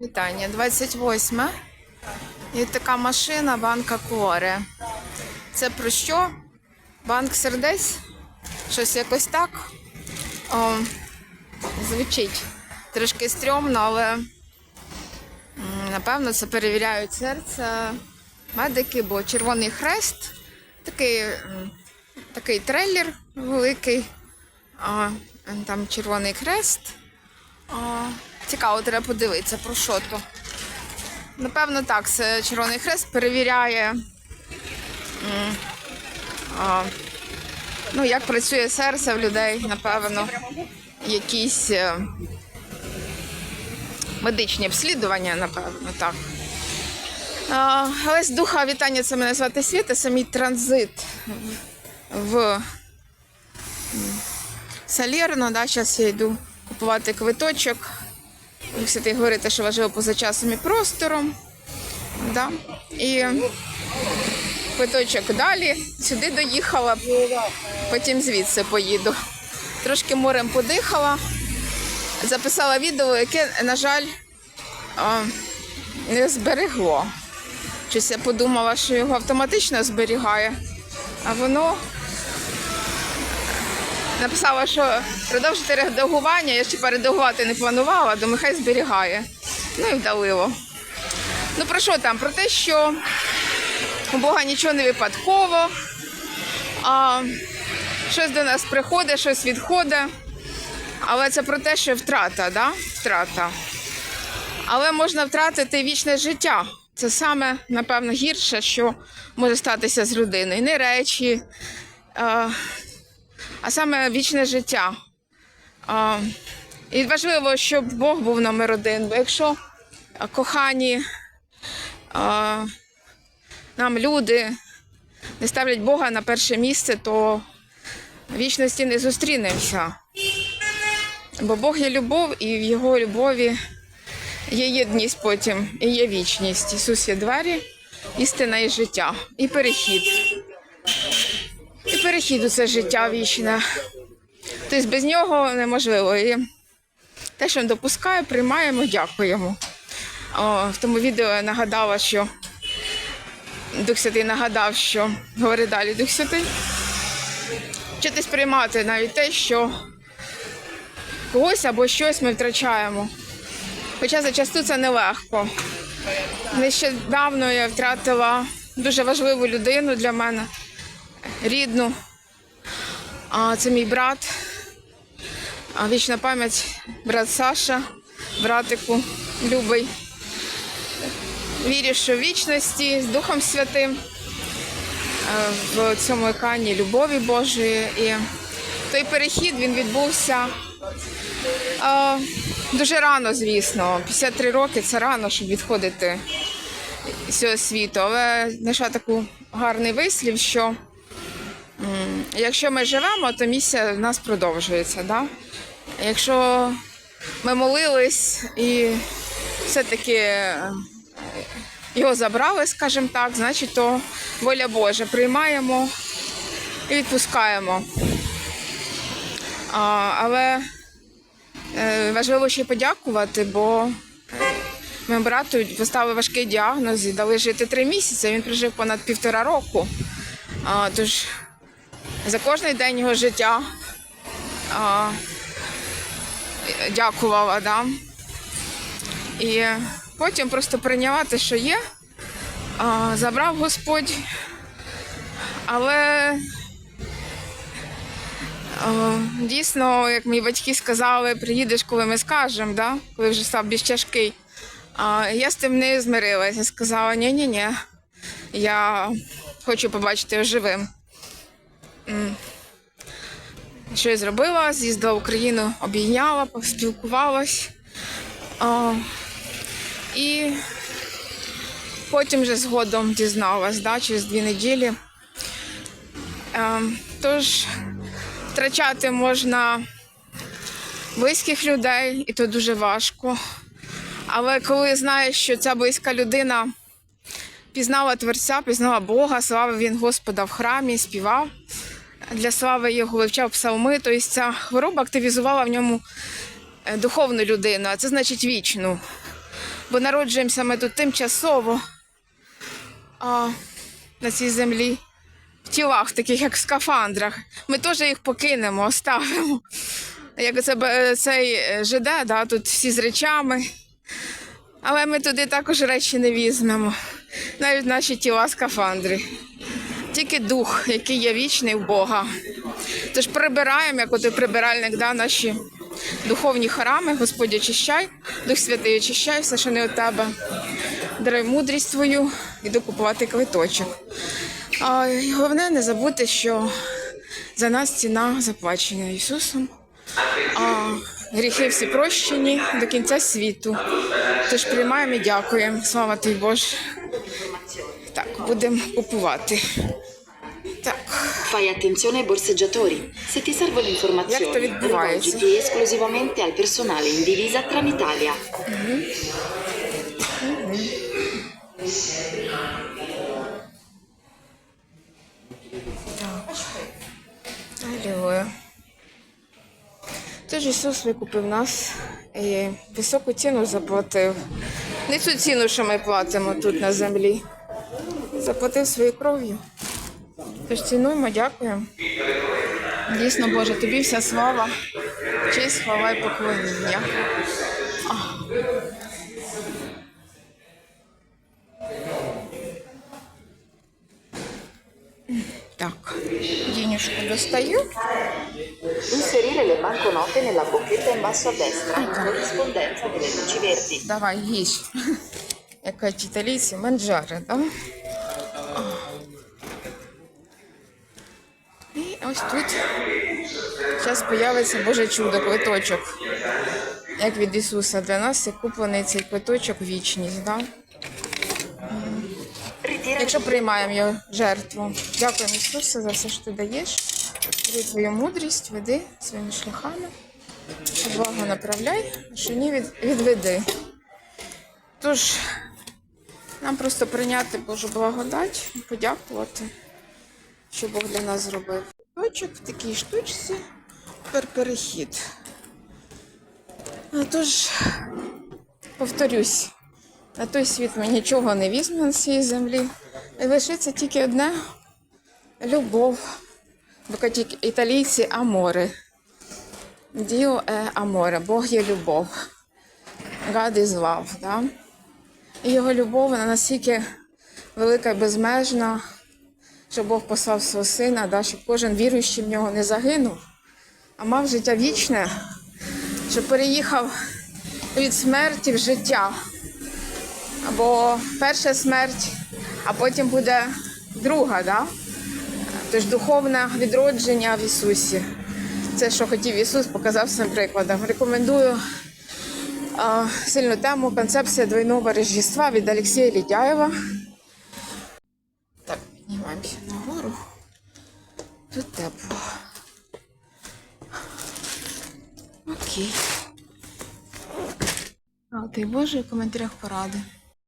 Вітання, 28. І така машина, банка Коре. Це про що? Банк сердець? Щось якось так. О, звучить трошки стрьомно, але напевно це перевіряють серце медики, бо Червоний Хрест такий, такий трейлер великий. А, там Червоний Хрест. Цікаво, треба подивитися про що то. Напевно, так, це Червоний Хрест перевіряє, ну, як працює серце в людей, напевно, якісь е, медичні обслідування, напевно, так. Лесь Духа, вітання, це мене звати Світа, самі транзит в Салєрно, да, зараз я йду купувати квиточок. Ви все говорите, що важливо поза часом і простором. Да. І квиточок далі. Сюди доїхала, потім звідси поїду. Трошки морем подихала, записала відео, яке, на жаль, не зберегло. Щось я подумала, що його автоматично зберігає, а воно написала, що продовжити редагування. Я ще передагувати не планувала, думаю, хай зберігає. Ну і вдалило. Ну про що там? Про те, що у Бога нічого не випадково, а щось до нас приходить, щось відходить. Але це про те, що втрата, да? втрата. Але можна втратити вічне життя. Це саме, напевно, гірше, що може статися з людиною. Не речі, а саме вічне життя. І важливо, щоб Бог був номер один. Бо якщо кохані нам люди не ставлять Бога на перше місце, то вічності не зустрінемося. Бо Бог є любов, і в Його любові є єдність потім, і є вічність. Ісус є двері, істина і життя, і перехід. Перехід це життя вічне. Тобто без нього неможливо. І те, що він допускає, приймаємо, дякуємо. О, в тому відео я нагадала, що Дух Святий нагадав, що говори далі Дух Святий. Вчитись приймати навіть те, що когось або щось ми втрачаємо. Хоча зачасту це нелегко. Нещодавно я втратила дуже важливу людину для мене, рідну. А це мій брат. А вічна пам'ять, брат Саша, братику Любий. Вірю, що вічності з Духом Святим, е, в цьому екані любові Божої. І той перехід він відбувся е, дуже рано, звісно. 53 роки це рано, щоб відходити з цього світу. Але знайшла таку гарний вислів, що якщо ми живемо, то місія в нас продовжується. Да? Якщо ми молились і все-таки е, його забрали, скажімо так, значить, то воля Божа. Приймаємо і відпускаємо. А, але е, важливо ще подякувати, бо е, моєму брату поставили важкий діагноз і дали жити три місяці. Він прожив понад півтора року. А, тож за кожний день його життя а, дякувала. Да? І потім просто прийняла те, що є. А, забрав Господь. Але о, дійсно, як мої батьки сказали, приїдеш, коли ми скажемо, да? коли вже став більш тяжкий. А, я з тим не змирилася. Сказала, ні-ні-ні, я хочу побачити його живим. М. Що я зробила? З'їздила в Україну, обійняла, поспілкувалась. А, і потім вже згодом дізналась, да, через дві неділі. Ем, тож втрачати можна близьких людей, і то дуже важко. Але коли знаєш, що ця близька людина пізнала Творця, пізнала Бога, славив він Господа в храмі, співав для слави його, вивчав псалми, то ця хвороба активізувала в ньому е, духовну людину, а це значить вічну. Бо народжуємося ми тут тимчасово а, на цій землі. В тілах, таких як в скафандрах. Ми теж їх покинемо, оставимо. Як це цей е, ЖД, да, тут всі з речами. Але ми туди також речі не візьмемо. Навіть наші тіла скафандри. Тільки дух, який є вічний в Бога. Тож прибираємо, як от прибиральник, да, наші духовні храми, Господь очищай, Дух Святий очищай, все, що не у тебе. Даруй мудрість твою, іду купувати квиточок. А головне не забути, що за нас ціна заплачена Ісусом. А гріхи всі прощені до кінця світу. Тож приймаємо і дякуємо. Слава тобі Боже. Так, будемо купувати. Так. Fai attenzione ai borseggiatori. Se ti servono informazioni, rivolgiti esclusivamente al personale in divisa Trenitalia. Алілуя. Тож Ісус викупив нас і високу ціну заплатив. Не цю ціну, що ми платимо тут на землі. Заплатив своєю кров'ю. Тож цінуємо, дякуємо. Дійсно, Боже, тобі вся слава, честь, хвала і поклоніння. Так, денежку достаю. Inserire le banconote nella bocchetta in basso a destra, in corrispondenza delle luci verdi. Давай, їж. Як кажуть італійці, манджари, так? І ось тут зараз з'явиться Боже чудо, квиточок. Як від Ісуса для нас є куплений цей квиточок вічність. Да? Якщо приймаємо його жертву. Дякуємо Ісусе за все, що ти даєш. Дай твою мудрість, веди своїми шляхами. Благо направляй, що ні від, відведи. Тож, нам просто прийняти Божу благодать, і подякувати, що Бог для нас зробив. Точок в такій штучці, тепер перехід. Тож, повторюсь, на той світ ми нічого не візьмемо з цієї землі. І лишиться тільки одне любов. Бо італійці аморе. Діо е аморе, Бог є любов. God is love, да? І його любов настільки велика і безмежна, що Бог послав свого сина, да, щоб кожен віруючий в нього не загинув, а мав життя вічне, щоб переїхав від смерті в життя. Або перша смерть, а потім буде друга, да? Тож духовне відродження в Ісусі. Це, що хотів Ісус, показав своїм прикладом. Рекомендую а, сильну тему концепція двойного Рождества від Олексія Лідяєва. Піднімаємося нагору. Тут тепло. Окей. А ти Боже в коментарях поради.